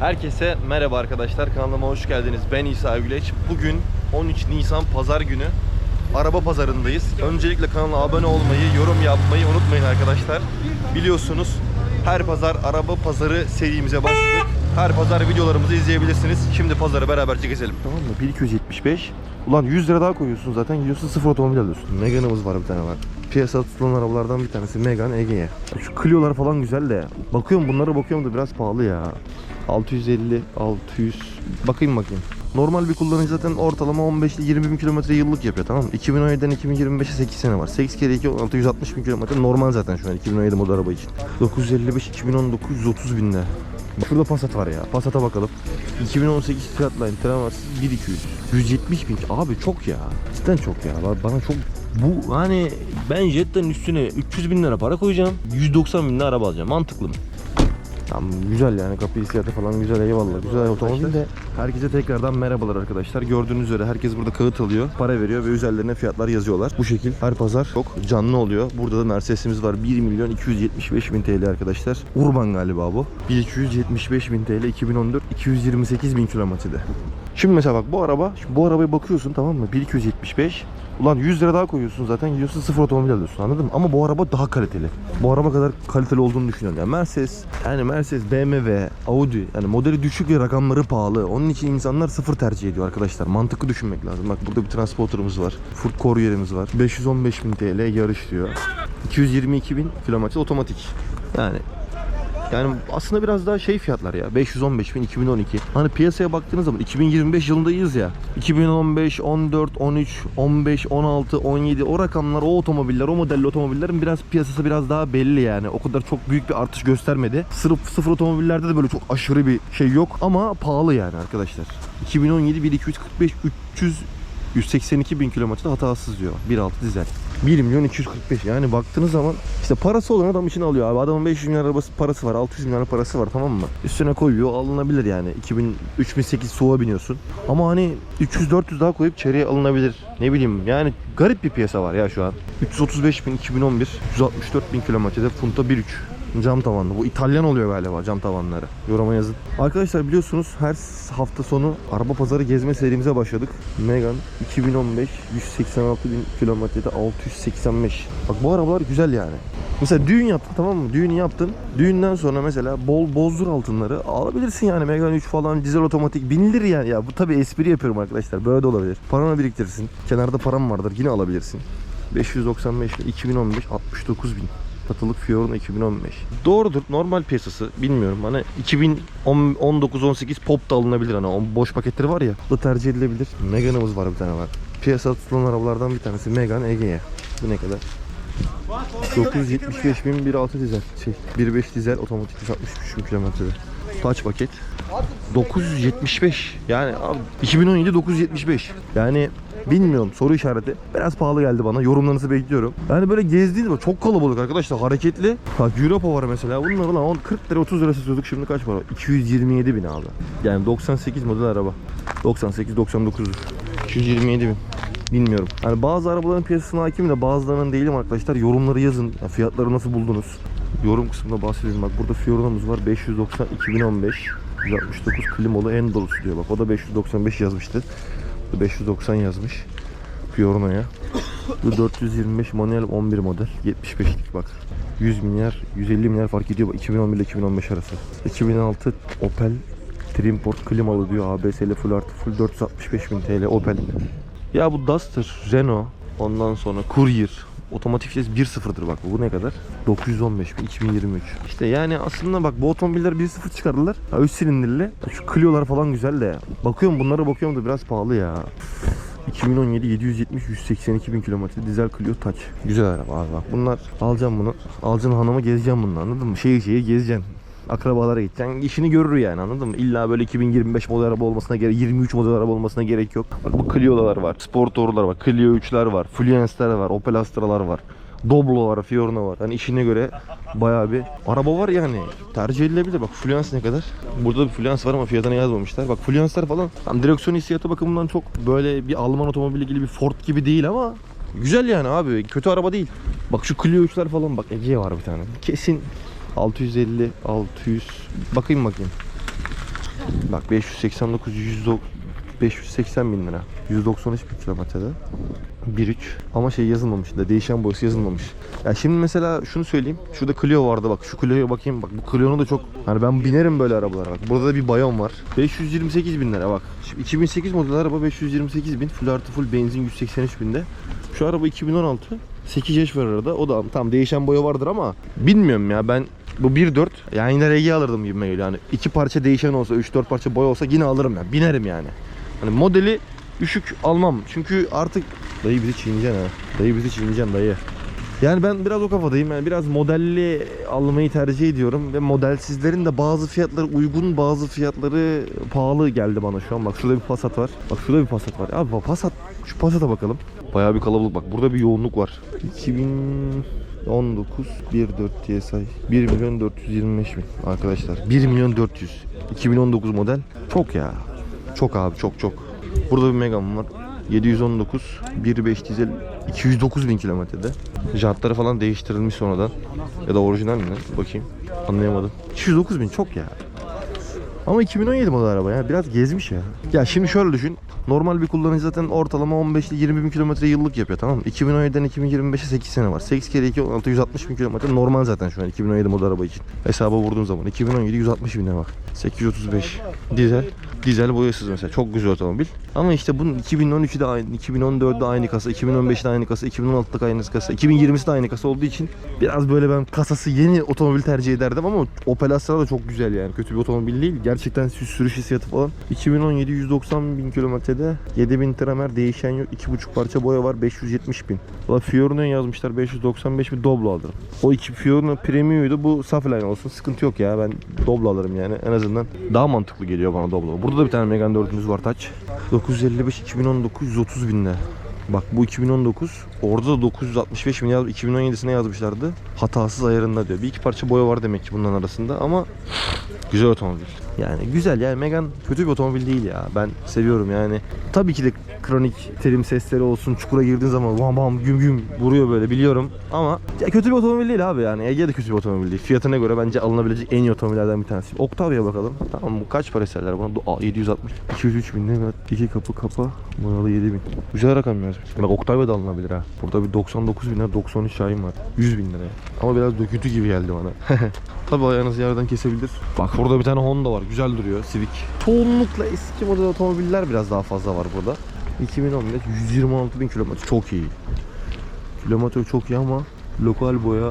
Herkese merhaba arkadaşlar. Kanalıma hoş geldiniz. Ben İsa Güleç. Bugün 13 Nisan Pazar günü. Araba pazarındayız. Öncelikle kanala abone olmayı, yorum yapmayı unutmayın arkadaşlar. Biliyorsunuz her pazar araba pazarı serimize başladık. Her pazar videolarımızı izleyebilirsiniz. Şimdi pazarı beraberce gezelim. Tamam mı? 1275. Ulan 100 lira daha koyuyorsun zaten. Gidiyorsun sıfır otomobil alıyorsun. Megane'ımız var bir tane var. Piyasada tutulan arabalardan bir tanesi Megane Ege'ye. Şu Clio'lar falan güzel de. Bakıyorum bunlara bakıyorum da biraz pahalı ya. 650, 600. Bakayım bakayım. Normal bir kullanıcı zaten ortalama 15 ile 20 bin kilometre yıllık yapıyor tamam mı? 2017'den 2025'e 8 sene var. 8 kere 2 16 160 bin kilometre normal zaten şu an 2017 model araba için. 955 2019 130 binde. Şurada Passat var ya. Passat'a bakalım. 2018 Fiyatline Traverse 1200. 170 bin. Abi çok ya. Cidden çok ya. Ba- Bana çok bu hani ben Jetta'nın üstüne 300 bin lira para koyacağım. 190 bin lira araba alacağım. Mantıklı mı? Tamam güzel yani kapı hissiyatı falan güzel eyvallah. Güzel otomobil de herkese tekrardan merhabalar arkadaşlar. Gördüğünüz üzere herkes burada kağıt alıyor, para veriyor ve üzerlerine fiyatlar yazıyorlar. Bu şekil her pazar çok canlı oluyor. Burada da Mercedes'imiz var. 1 milyon 275 bin TL arkadaşlar. Urban galiba bu. 1275 bin TL 2014 228 bin kilometrede. Şimdi mesela bak bu araba, şimdi bu arabaya bakıyorsun tamam mı? 1275. Ulan 100 lira daha koyuyorsun zaten gidiyorsun sıfır otomobil alıyorsun anladın mı? Ama bu araba daha kaliteli. Bu araba kadar kaliteli olduğunu düşünüyorum. Yani Mercedes, yani Mercedes, BMW, Audi yani modeli düşük ve rakamları pahalı. Onun için insanlar sıfır tercih ediyor arkadaşlar. Mantıklı düşünmek lazım. Bak burada bir transporterımız var. Ford Courier'imiz var. 515 bin TL yarış diyor. 222 bin kilometre otomatik. Yani yani aslında biraz daha şey fiyatlar ya. 515 bin 2012. Hani piyasaya baktığınız zaman 2025 yılındayız ya. 2015, 14, 13, 15, 16, 17 o rakamlar, o otomobiller, o modelli otomobillerin biraz piyasası biraz daha belli yani. O kadar çok büyük bir artış göstermedi. Sırf sıfır otomobillerde de böyle çok aşırı bir şey yok ama pahalı yani arkadaşlar. 2017 1245 300 182 bin kilometre hatasız diyor. 1.6 dizel. 1 milyon 245 yani baktığınız zaman işte parası olan adam için alıyor abi. Adamın 500 milyon arabası parası var 600 milyon parası var tamam mı? Üstüne koyuyor alınabilir yani. 2000 3008 suğa biniyorsun. Ama hani 300-400 daha koyup çeriye alınabilir. Ne bileyim yani garip bir piyasa var ya şu an. 335 bin 2011 164 bin kilometrede Punta 1.3 Cam tavanlı. Bu İtalyan oluyor galiba cam tavanları. Yoruma yazın. Arkadaşlar biliyorsunuz her hafta sonu araba pazarı gezme serimize başladık. Megane 2015 186 bin kilometrede 685. Bak bu arabalar güzel yani. Mesela düğün yaptın tamam mı? Düğünü yaptın. Düğünden sonra mesela bol bozdur altınları alabilirsin yani. Megane 3 falan dizel otomatik binilir yani. Ya bu tabi espri yapıyorum arkadaşlar. Böyle de olabilir. Paranı biriktirirsin. Kenarda param vardır yine alabilirsin. 595 bin 2015 69 bin. Satılık Fiorino 2015. Doğrudur. Normal piyasası. Bilmiyorum. Hani 2019-18 Pop da alınabilir. Hani o boş paketleri var ya. Bu tercih edilebilir. Megane'ımız var bir tane var. Piyasada tutulan arabalardan bir tanesi Megane Ege'ye. Bu ne kadar? 975 bin 1.6 dizel. Şey, 1.5 dizel otomatik 163 bin kilometrede. Touch paket. 975. Yani abi 2017 975. Yani bilmiyorum soru işareti. Biraz pahalı geldi bana. Yorumlarınızı bekliyorum. Yani böyle gezdiğiniz çok kalabalık arkadaşlar. Hareketli. Bak Europa var mesela. Bunlar lan 10 40 lira 30 lira satıyorduk. Şimdi kaç para? 227 bin abi. Yani 98 model araba. 98 99. 227 bin. Bilmiyorum. Hani bazı arabaların piyasasına hakimim de bazılarının değilim arkadaşlar. Yorumları yazın. Ya fiyatları nasıl buldunuz? Yorum kısmında bahsedelim. Bak burada Fiorino'muz var. 590 2015. 169 klimalı en dolusu diyor. Bak o da 595 yazmıştı. Bu 590 yazmış. Fiorino'ya. Bu 425 manuel 11 model. 75'lik bak. 100 milyar, 150 milyar fark ediyor. Bak 2011 ile 2015 arası. 2006 Opel Trimport klimalı diyor. ABS'li full artı full 465 bin TL Opel. Ya bu Duster, Renault, ondan sonra Courier, otomotiv vites 1.0'dır bak bu. Bu ne kadar? 915 bin 2023. İşte yani aslında bak bu otomobiller 1.0 çıkardılar. Ha, 3 silindirli. Şu Clio'lar falan güzel de. Bakıyorum bunlara bakıyorum da biraz pahalı ya. 2017 770 182 bin kilometre dizel Clio Touch. Güzel araba abi bak. Bunlar alacağım bunu. Alacağım hanımı gezeceğim bunu anladın mı? Şehir şehir gezeceksin akrabalara gideceksin. işini görür yani anladın mı? İlla böyle 2025 model araba olmasına gerek 23 model araba olmasına gerek yok. Bak bu Clio'lar var. Sport Toure'lar var. Clio 3'ler var. Fluence'ler var. Opel Astra'lar var. Doblo var, Fiorino var. Hani işine göre bayağı bir araba var yani. Tercih edilebilir. Bak Fluence ne kadar? Burada bir Fluence var ama fiyatını yazmamışlar. Bak Fluence'ler falan tam direksiyon hissiyatı bakımından çok böyle bir Alman otomobili gibi bir Ford gibi değil ama güzel yani abi. Kötü araba değil. Bak şu Clio 3'ler falan bak Ege var bir tane. Kesin 650, 600 bakayım bakayım. Bak 589 100 580 bin lira. 193 bin kilometrede. 1.3 ama şey yazılmamış da değişen boyası yazılmamış. Ya şimdi mesela şunu söyleyeyim. Şurada Clio vardı bak. Şu Clio'ya bakayım bak. Bu Clio'nun da çok hani ben binerim böyle arabalara bak. Burada da bir bayon var. 528 bin lira bak. Şimdi 2008 model araba 528 bin. Full artı full benzin 183 binde. Şu araba 2016. 8 yaş var arada. O da tam değişen boya vardır ama bilmiyorum ya ben bu 1.4 yani yine RG alırdım gibi geliyor. Yani iki parça değişen olsa 3-4 parça boya olsa yine alırım ya. Binerim yani. Hani modeli düşük almam. Çünkü artık dayı bizi çiğneyeceksin ha. Dayı bizi çiğneyeceksin dayı. Yani ben biraz o kafadayım. Yani biraz modelli almayı tercih ediyorum ve modelsizlerin de bazı fiyatları uygun, bazı fiyatları pahalı geldi bana şu an. Bak şurada bir Passat var. Bak şurada bir Passat var. Abi Passat şu Passat'a bakalım. Bayağı bir kalabalık bak. Burada bir yoğunluk var. 2019 1.4 TSI 1 milyon 425 bin arkadaşlar. 1 milyon 400. 2019 model. Çok ya. Çok abi çok çok. Burada bir Megane var. 719 1.5 dizel 209 bin kilometrede. Jantları falan değiştirilmiş sonradan. Ya da orijinal mi? Bakayım. Anlayamadım. 209 bin çok ya. Ama 2017 model araba ya. Biraz gezmiş ya. Ya şimdi şöyle düşün. Normal bir kullanıcı zaten ortalama 15 ile 20 bin kilometre yıllık yapıyor tamam mı? 2017'den 2025'e 8 sene var. 8 kere 2 16 160 bin kilometre normal zaten şu an 2017 model araba için. Hesaba vurduğum zaman 2017 160 bine bak. 835 dizel. Dizel boyasız mesela çok güzel otomobil. Ama işte bunun 2013'de aynı, 2014'de aynı kasa, 2015'de aynı kasa, 2016'da aynı kasa, 2020'de aynı kasa olduğu için biraz böyle ben kasası yeni otomobil tercih ederdim ama Opel Astra da çok güzel yani. Kötü bir otomobil değil. Gerçekten sü- sürüş hissiyatı falan. 2017 190 bin kilometrede 7000 tramer değişen yok. 2,5 parça boya var 570 bin. Valla Fiorino'ya yazmışlar 595 bin Doblo alırım. O iki Fiorino Premium'ydu bu Safline olsun sıkıntı yok ya ben Doblo alırım yani en azından daha mantıklı geliyor bana Doblo. Burada da bir tane Megane 4'ümüz var taç. 955 2019 130 binde. Bak bu 2019 orada da 965 bin yaz 2017'sine yazmışlardı. Hatasız ayarında diyor. Bir iki parça boya var demek ki bunların arasında ama güzel otomobil. Yani güzel yani Megane kötü bir otomobil değil ya. Ben seviyorum yani. Tabii ki de kronik terim sesleri olsun. Çukura girdiğin zaman bam bam güm güm vuruyor böyle biliyorum. Ama ya kötü bir otomobil değil abi yani. Ege de kötü bir otomobil değil. Fiyatına göre bence alınabilecek en iyi otomobillerden bir tanesi. Octavia'ya bakalım. Tamam bu kaç para isterler buna? Aa, 760. 203 bin ne? İki kapı kapa. Boyalı 7 bin. Güzel rakam yazmış. Bak Octavia da alınabilir ha. Burada bir 99 bin lira 93 Şahin var. 100 bin liraya. Ama biraz döküntü gibi geldi bana. Tabii ayağınızı yerden kesebilir. Bak burada bir tane Honda var. Güzel duruyor. Civic. Çoğunlukla eski model otomobiller biraz daha fazla var burada. 2015 126 bin kilometre. Çok iyi. Kilometre çok iyi ama lokal boya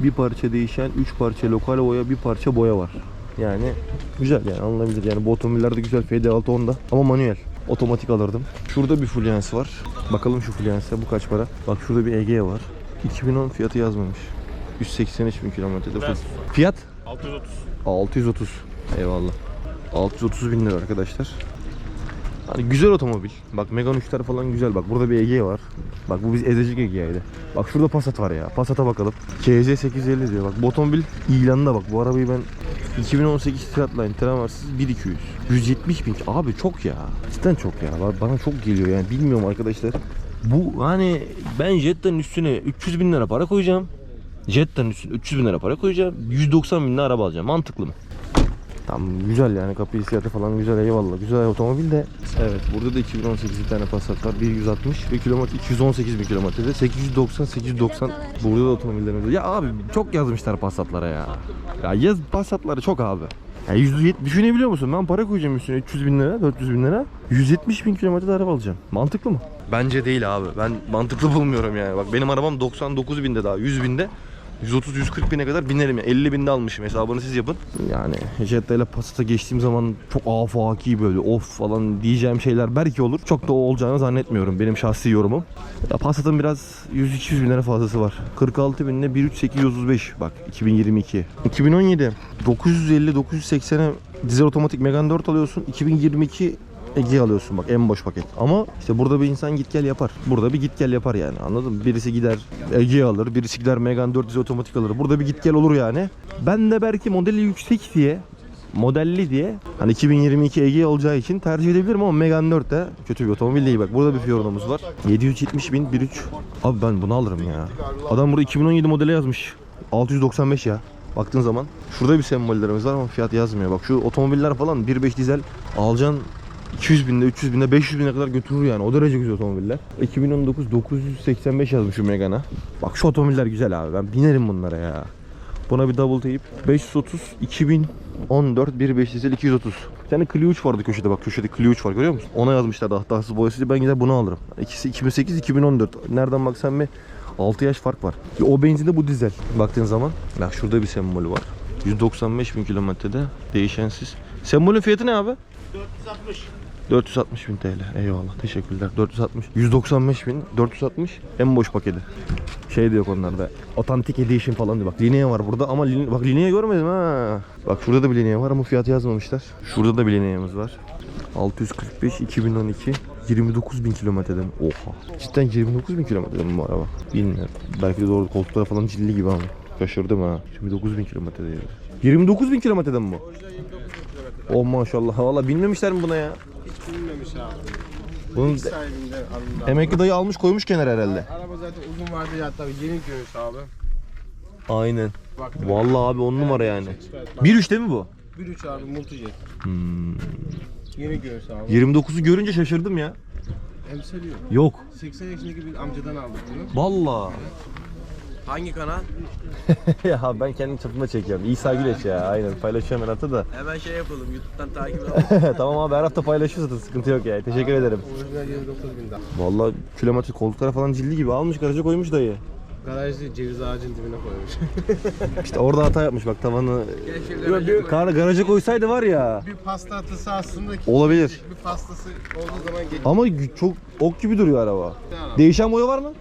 bir parça değişen 3 parça lokal boya bir parça boya var. Yani güzel yani alınabilir. Yani bu otomobillerde güzel FD6 Honda ama manuel. Otomatik alırdım. Şurada bir Fluence var. Bakalım şu Fluence'e bu kaç para? Bak şurada bir Ege var. 2010 fiyatı yazmamış. 183 bin kilometrede. Fiyat? 630. 630. Eyvallah. 630 bin lira arkadaşlar. Hani güzel otomobil. Bak Megane 3'ler falan güzel. Bak burada bir Ege var. Bak bu biz ezecek Ege'ydi. Bak şurada Passat var ya. Passat'a bakalım. KZ 850 diyor. Bak bu otomobil ilanında bak. Bu arabayı ben 2018 Flatline Traversiz 1200. 170 bin. Abi çok ya. Cidden çok ya. Ba- Bana çok geliyor yani. Bilmiyorum arkadaşlar. Bu hani ben Jetta'nın üstüne 300 bin lira para koyacağım. Jetta'nın üstüne 300 bin lira para koyacağım. 190 bin lira araba alacağım. Mantıklı mı? Tamam güzel yani kapı hissiyatı falan güzel eyvallah. Güzel otomobil de. Evet burada da 2018 bir tane Passat var. 160 ve kilometre 218 bin kilometrede. 890 890 burada da otomobillerimiz var. Ya abi çok yazmışlar Passat'lara ya. Ya yaz Passat'ları çok abi. Ya 170 düşünebiliyor musun? Ben para koyacağım üstüne 300 bin lira, 400 bin lira. 170 bin kilometrede araba alacağım. Mantıklı mı? Bence değil abi. Ben mantıklı bulmuyorum yani. Bak benim arabam 99 binde daha 100 binde. 130-140 bine kadar binerim ya. 50 binde almışım hesabını siz yapın. Yani Jetta ile Passat'a geçtiğim zaman çok afaki böyle of falan diyeceğim şeyler belki olur. Çok da o olacağını zannetmiyorum benim şahsi yorumum. Ya Passat'ın biraz 100-200 bin lira fazlası var. 46 binle 13835 bak 2022. 2017 950-980'e dizel otomatik Megane 4 alıyorsun. 2022 Ege alıyorsun bak en boş paket. Ama işte burada bir insan git gel yapar. Burada bir git gel yapar yani anladın mı? Birisi gider Ege alır, birisi gider Megane 400 otomatik alır. Burada bir git gel olur yani. Ben de belki modeli yüksek diye modelli diye hani 2022 Ege olacağı için tercih edebilirim ama Megane 4 de kötü bir otomobil değil bak. Burada bir Fiorino'muz var. 770 bin 1.3. Abi ben bunu alırım ya. Adam burada 2017 modeli yazmış. 695 ya. Baktığın zaman şurada bir sembollerimiz var ama fiyat yazmıyor. Bak şu otomobiller falan 1.5 dizel alacaksın 200 binde, 300 binde, 500 bine kadar götürür yani. O derece güzel otomobiller. 2019 985 yazmış şu Megane'a. Bak şu otomobiller güzel abi. Ben binerim bunlara ya. Buna bir double teyip 530 2014 1.5 dizel 230. Bir tane Clio 3 vardı köşede bak köşede Clio 3 var görüyor musun? Ona yazmışlar daha hatasız boyasıyla ben gider bunu alırım. İkisi 2008 2014. Nereden baksan bir 6 yaş fark var. O benzinde bu dizel. Baktığın zaman bak şurada bir sembolü var. 195 bin kilometrede değişensiz. Sembolün fiyatı ne abi? 460. 460 bin TL. Eyvallah. Teşekkürler. 460. 195 bin. 460. En boş paketi. Şey de yok onlarda. Otantik edition falan diyor. Bak lineye var burada ama line, bak lineye görmedim ha. Bak şurada da bir lineye var ama fiyatı yazmamışlar. Şurada da bir lineyemiz var. 645 2012 29 bin kilometreden. Oha. Cidden 29 bin kilometreden mi bu araba? Bilmiyorum. Belki de doğru koltukları falan cilli gibi ama. Şaşırdım ha. 29 bin kilometrede yani. 29 bin kilometreden mi bu? Oh maşallah. Valla bilmemişler mi buna ya? Hiç bilinmemiş abi. Bunun İlk sahibinden alındı. emekli dayı almış koymuş kenara herhalde. Araba zaten uzun vadeli hatta yeni görüş abi. Aynen. Bak. Vallahi abi on numara yani. Bak, 1.3 değil mi bu? 1.3 abi multijet. Hmm. Yeni görüş abi. 29'u görünce şaşırdım ya. Emsaliyor. Yok. 80 yaşındaki bir amcadan aldık bunu. Vallahi. Hangi kanal? ya ben kendi çapımda çekiyorum. İsa Güleç ya. Aynen paylaşıyorum her hafta da. Hemen şey yapalım. YouTube'dan takip edelim. tamam abi her hafta paylaşıyoruz zaten sıkıntı yok ya. Teşekkür ederim. Orijinal 29 bin daha. Vallahi kilometre koltuklara falan cilli gibi almış garaja koymuş dayı. Garajda ceviz ağacın dibine koymuş. İşte orada hata yapmış bak tavanı. Kar garaja koysaydı var ya. bir pasta atısı aslında Olabilir. bir pastası olduğu zaman gelir. Ama çok ok gibi duruyor araba. Değişen boya var mı?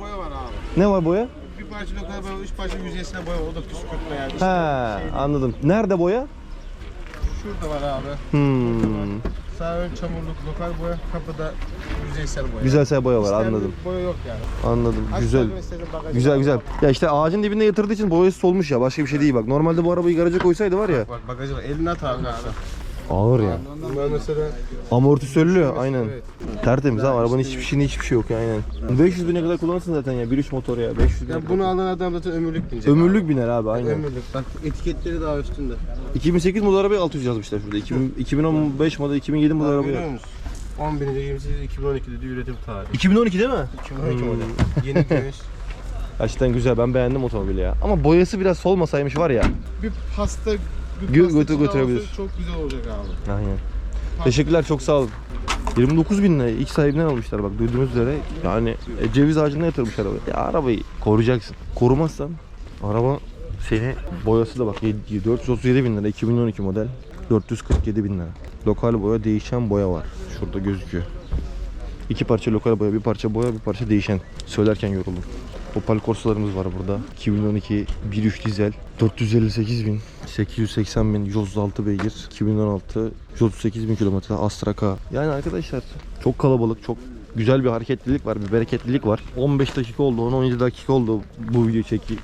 Boya var abi. Ne var boya? Parça lokal boya, üç parça yüzeysel boya. O da püskürtme yani. He şey değil. anladım. Nerede boya? Şurada var abi. Hmm. Sağ ön çamurluk lokal boya, kapıda yüzeysel boya. Güzelsel boya var İstenmeyen anladım. boya yok yani. Anladım. Aç Güzel. tabii istediğin bagajı Güzel güzel. Ya işte ağacın dibinde yatırdığı için boyası solmuş ya. Başka bir şey değil bak. Normalde bu arabayı garaja koysaydı var ya. Bak bagajı var. Elini at abi. Ağır ya. Bunlar mesela Amortisörlü aynen. Evet. Tertemiz ha. Arabanın hiçbir şeyinde hiçbir şey yok ya aynen. 500 bine kadar kullanırsın zaten ya. 1.3 motor ya. 500 bine Ya bunu alan adam zaten ömürlük binecek. Ömürlük biner abi abi. aynen. Ömürlük. Bak etiketleri daha üstünde. 2008 model arabaya 600 yazmışlar şurada. 2000, 2015 model 2007 model arabaya. görüyor musun? 11. 28 2012'de üretim tarihi. 2012 değil mi? 2012 Hmm. model. Yeni güneş. Gerçekten güzel. Ben beğendim otomobili ya. Ama boyası biraz solmasaymış var ya. Bir pasta bir Gö- götür- götürebilir. Çok güzel olacak abi. Aynen. Teşekkürler çok sağ olun. 29 bin lira ilk sahibinden almışlar bak duyduğunuz üzere. Yani e, ceviz ağacına yatırmış arabayı. Ya arabayı koruyacaksın. Korumazsan araba seni boyası da bak 7- 437 bin lira 2012 model 447 bin lira. Lokal boya değişen boya var. Şurada gözüküyor. İki parça lokal boya, bir parça boya, bir parça değişen. Söylerken yoruldum. Opel Corsa'larımız var burada. 2012 1.3 dizel 458 bin 880 bin 136 beygir 2016 138 bin kilometre Astra K. Yani arkadaşlar çok kalabalık çok güzel bir hareketlilik var bir bereketlilik var. 15 dakika oldu 10-17 dakika oldu bu video çeki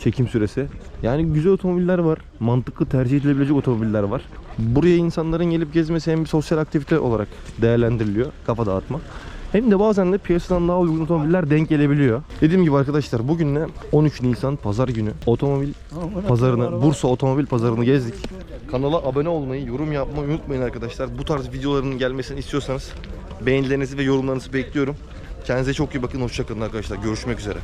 çekim süresi. Yani güzel otomobiller var. Mantıklı tercih edilebilecek otomobiller var. Buraya insanların gelip gezmesi hem bir sosyal aktivite olarak değerlendiriliyor. Kafa dağıtma. Hem de bazen de piyasadan daha uygun otomobiller denk gelebiliyor. Dediğim gibi arkadaşlar bugün ne? 13 Nisan Pazar günü otomobil pazarını, Bursa otomobil pazarını gezdik. Kanala abone olmayı, yorum yapmayı unutmayın arkadaşlar. Bu tarz videoların gelmesini istiyorsanız beğenilerinizi ve yorumlarınızı bekliyorum. Kendinize çok iyi bakın. Hoşçakalın arkadaşlar. Görüşmek üzere.